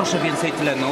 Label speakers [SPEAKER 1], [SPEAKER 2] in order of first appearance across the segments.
[SPEAKER 1] proszę więcej tlenu.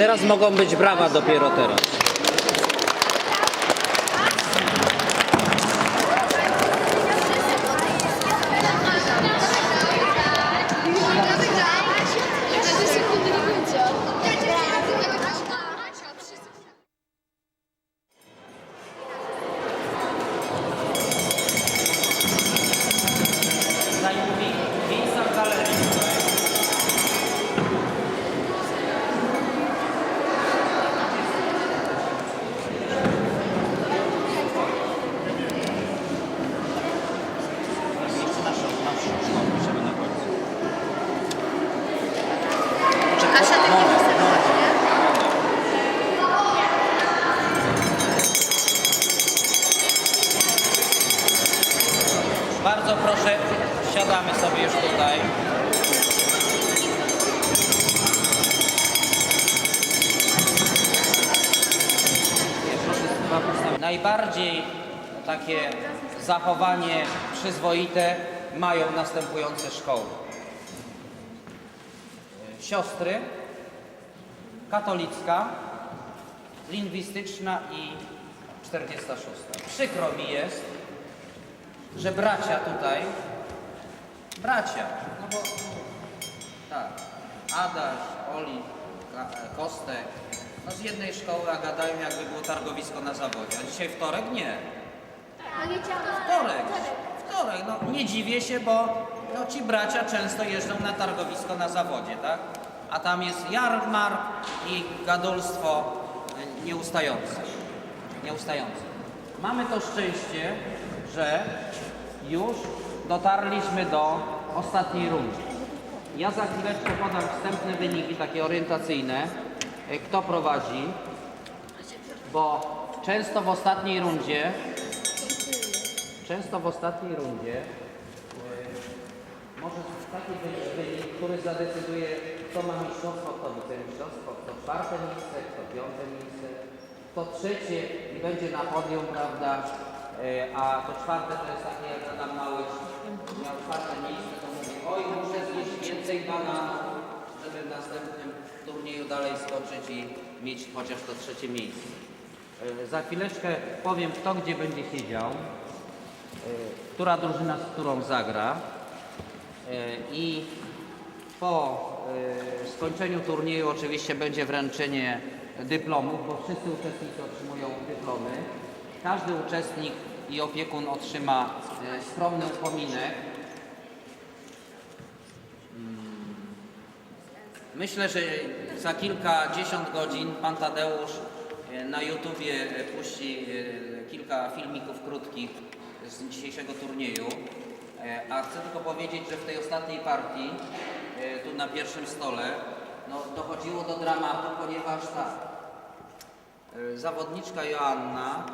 [SPEAKER 1] Teraz mogą być brawa dopiero teraz.
[SPEAKER 2] sekundy do końca.
[SPEAKER 1] Zajmuje miejsca w galerii. Miejsce nasze, nasze, no, piszemy na końcu.
[SPEAKER 2] Asia, ty nie wysyłasz, nie?
[SPEAKER 1] Bardzo proszę, siadamy sobie już tutaj. Proszę chyba postawić. Najbardziej takie zachowanie przyzwoite mają następujące szkoły. Siostry, katolicka, lingwistyczna i 46. Przykro mi jest, że bracia tutaj, bracia, no bo tak, Adaś, Oli, Kostek, no z jednej szkoły, a gadają jakby było targowisko na zawodzie, a dzisiaj wtorek? Nie. Wtorek, wtorek, no nie dziwię się, bo no, ci bracia często jeżdżą na targowisko na zawodzie, tak? A tam jest jarmark i gadulstwo y, nieustające. Nieustające. Mamy to szczęście, że już dotarliśmy do ostatniej rundy. Ja za chwileczkę podam wstępne wyniki, takie orientacyjne, kto prowadzi, bo często w ostatniej rundzie Często w ostatniej rundzie e, może taki wynik, który zadecyduje, kto ma mistrzostwo, kto wicemistrzostwo, kto czwarte miejsce, kto piąte miejsce, kto trzecie i będzie na podium, prawda? E, A to czwarte to jest takie, jak Adam Małysz miał czwarte miejsce, to mówi, oj, muszę zjeść więcej bananów, żeby w następnym turnieju dalej skoczyć i mieć chociaż to trzecie miejsce. E, Za chwileczkę powiem, kto gdzie będzie siedział e, która drużyna z którą zagra E, i po skończeniu turnieju oczywiście będzie wręczenie dyplomów, bo wszyscy uczestnicy otrzymują dyplomy. Każdy uczestnik i opiekun otrzyma skromny upominek. Myślę, że za kilkadziesiąt godzin pan Tadeusz e, na YouTubie puści e, kilka filmików krótkich z dzisiejszego turnieju. E, A chcę tylko powiedzieć, że w tej ostatniej partii, tu na pierwszym stole, no, dochodziło do dramatu, ponieważ e, zawodniczka Joanna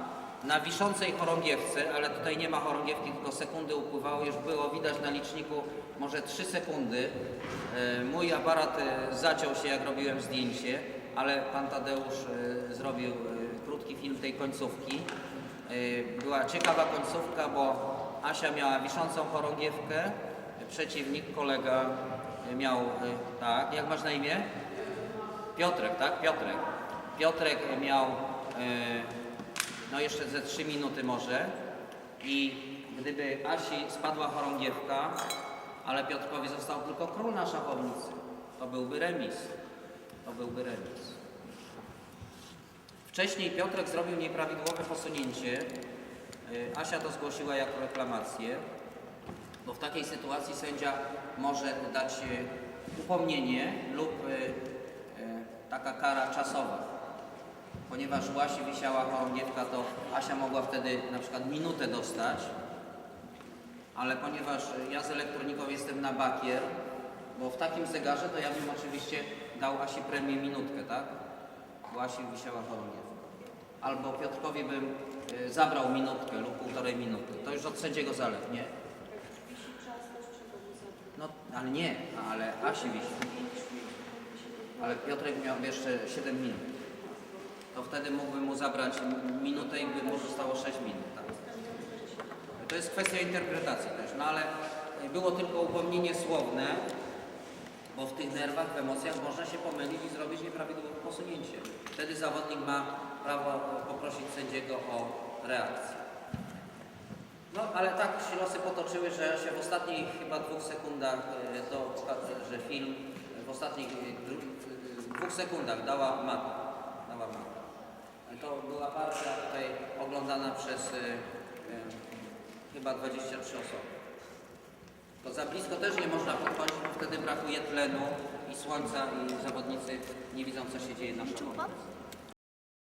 [SPEAKER 1] na wiszącej chorągiewce, ale tutaj nie ma chorągiewki, tylko sekundy upływały, już było widać na liczniku może 3 sekundy. E, Mój aparat e, zaciął się, jak robiłem zdjęcie, ale pan Tadeusz e, zrobił krótki film tej końcówki. Była ciekawa końcówka, bo Asia miała wiszącą chorągiewkę, przeciwnik, kolega miał, tak, jak masz na imię? Piotrek, tak? Piotrek. Piotrek miał no jeszcze ze 3 minuty może i gdyby Asi spadła chorągiewka, ale Piotrkowi został tylko król na szachownicy, to byłby remis. To byłby remis. Wcześniej Piotrek zrobił nieprawidłowe posunięcie. Y, Asia to zgłosiła jako reklamację, bo w takiej sytuacji sędzia może dać y, upomnienie lub y, taka kara czasowa. Ponieważ Asi wisiała chorągiewka, to Asia mogła wtedy na przykład minutę dostać, ale ponieważ ja z elektroniką jestem na bakier, bo w takim zegarze to ja bym oczywiście dał Asi premię minutkę, tak? Bo Asi wisiała chorągiewka. Albo Piotrkowi bym y, zabrał minutkę lub półtorej minuty. To już od sędziego zależy, nie? No, ale nie, ale Asi wisi. Ale Piotrek miał jeszcze 7 minut. To wtedy mógłbym mu zabrać minutę i by mu zostało 6 minut, tak? To jest kwestia interpretacji też, no ale było tylko upomnienie słowne, bo w tych nerwach, w emocjach można się pomylić i zrobić nieprawidłowe posunięcie. Wtedy zawodnik ma prawo poprosić sędziego o reakcję. No ale tak się losy potoczyły, że się w ostatnich chyba dwóch sekundach, e, to, że film w ostatnich e, dwóch sekundach dała mata. Dała mata. To była partia tutaj oglądana przez e, e, chyba 23 osoby. To za blisko też nie można podchodzić, bo wtedy brakuje tlenu i słońca i zawodnicy nie widzą co się dzieje na szkołę.